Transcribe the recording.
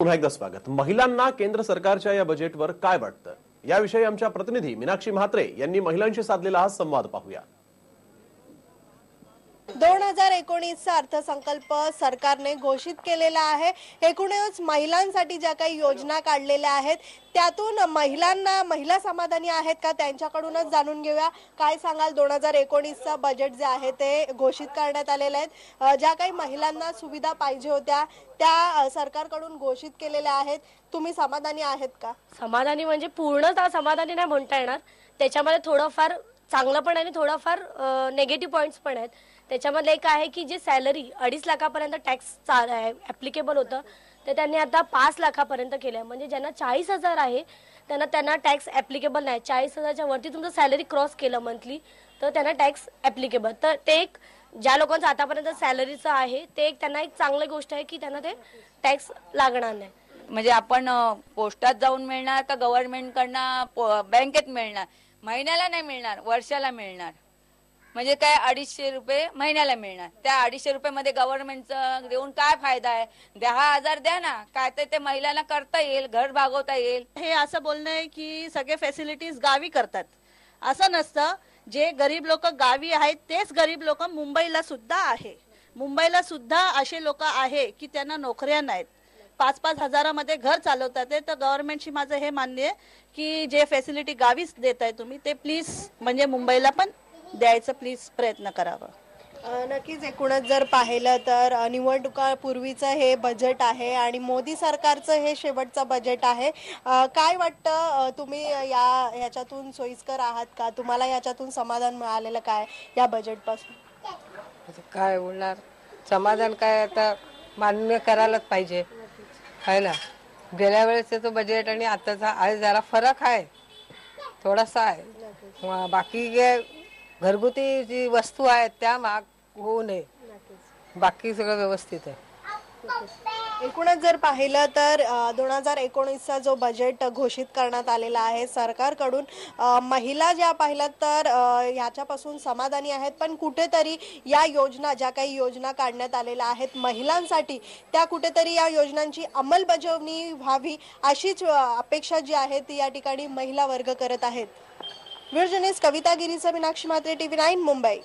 पुन्हा एकदा स्वागत. महिलांना केंद्र सरकारच्या या बजेटवर काय वाटतं? याविषयी आमच्या प्रतिनिधी मीनाक्षी म्हात्रे यांनी महिलांशी साधलेला हा संवाद पाहूया. हजार एकोणीसचा अर्थसंकल्प सरकारने घोषित केलेला आहे. एकूणच महिलांसाठी ज्या काही योजना काढलेल्या आहेत त्यातून महिलांना महिला समाधानी आहेत का? त्यांच्याकडूनच जाणून घेऊया. काय सांगाल? दोन हजार एकोणीसचं बजेट जे आहे ते घोषित करण्यात आलेलं आहे. ज्या काही महिलांना सुविधा पाहिजे होत्या त्या सरकारकडून घोषित केलेल्या आहेत. तुम्ही समाधानी आहेत का? समाधानी म्हणजे पूर्णतः समाधानी नाही म्हणता येणार. त्याच्यामध्ये थोडंफार चांगलं पण आहे आणि थोडंफार नेगेटिव्ह पॉईंट्स पण आहेत. त्याच्यामध्ये एक आहे की जे सॅलरी अडीच लाखापर्यंत टॅक्स ऍप्लिकेबल होतं ते त्यांनी आता पाच लाखापर्यंत केलं आहे म्हणजे ज्यांना चाळीस हजार आहे त्यांना त्यांना टॅक्स ऍप्लिकेबल नाही. चाळीस हजारच्या वरती तुमचं सॅलरी क्रॉस केलं मंथली तर त्यांना टॅक्स ऍप्लिकेबल तर ते एक ज्या लोकांचं आतापर्यंत सॅलरीचं आहे ते एक त्यांना एक चांगली गोष्ट आहे की त्यांना ते टॅक्स लागणार नाही. म्हणजे आपण पोस्टात जाऊन मिळणार का गव्हर्नमेंट कडनं बँकेत मिळणार? महिन्याला नाही मिळणार वर्षाला मिळणार. म्हणजे काय अडीचशे रुपये महिन्याला मिळणार. त्या अडीचशे रुपये मध्ये गव्हर्नमेंटचं देऊन काय फायदा आहे? दहा हजार द्या ना. काय तर ते महिलांना करता येईल घर भागवता येईल. हे असं बोलणं आहे की सगळे फॅसिलिटीज गावी करतात. असं नसतं. जे गरीब लोक गावी आहेत तेच गरीब लोक मुंबईला सुद्धा आहे. मुंबईला सुद्धा असे लोक आहे की त्यांना नोकऱ्या नाहीत. पाच पाच हजारामध्ये घर चालवतात ते तर गव्हर्नमेंटशी माझं हे मान्य आहे की जे फॅसिलिटी गावीच देत आहे तुम्ही ते प्लीज म्हणजे मुंबईला पण द्यायचं प्लीज प्रयत्न करावा. नक्कीच एकूणच जर पाहिलं तर निवडणुकापूर्वीचं हे बजेट आहे आणि मोदी सरकारचं हे शेवटचं बजेट आहे. काय वाटतं तुम्ही या ह्याच्यातून सोयीस्कर आहात का? तुम्हाला याच्यातून समाधान मिळालेलं काय या बजेटपासून काय बोलणार? समाधान काय आता मान्य करायलाच पाहिजे. आहे ना. गेल्या वेळेस बजेट आणि आताचा आहे जरा फरक आहे. थोडासा आहे. बाकी घरगुती जी वस्तू आहेत त्या महाग होऊ नये. बाकी सगळं व्यवस्थित आहे. एकूणच जर पाहिलं तर दोन हजार एकोणीसचा जो बजेट घोषित करण्यात आलेला आहे सरकारकडून महिला ज्या पाहिलं तर ह्याच्यापासून समाधानी आहेत. पण कुठेतरी या योजना ज्या काही योजना काढण्यात आलेल्या आहेत महिलांसाठी त्या कुठेतरी या योजनांची अंमलबजावणी व्हावी अशीच अपेक्षा जी आहे ती या ठिकाणी महिला वर्ग करत आहेत. व्हिडिओ कविता गिरीचं मीनाक्षी म्हात्रे टीव्ही नाईन मुंबई.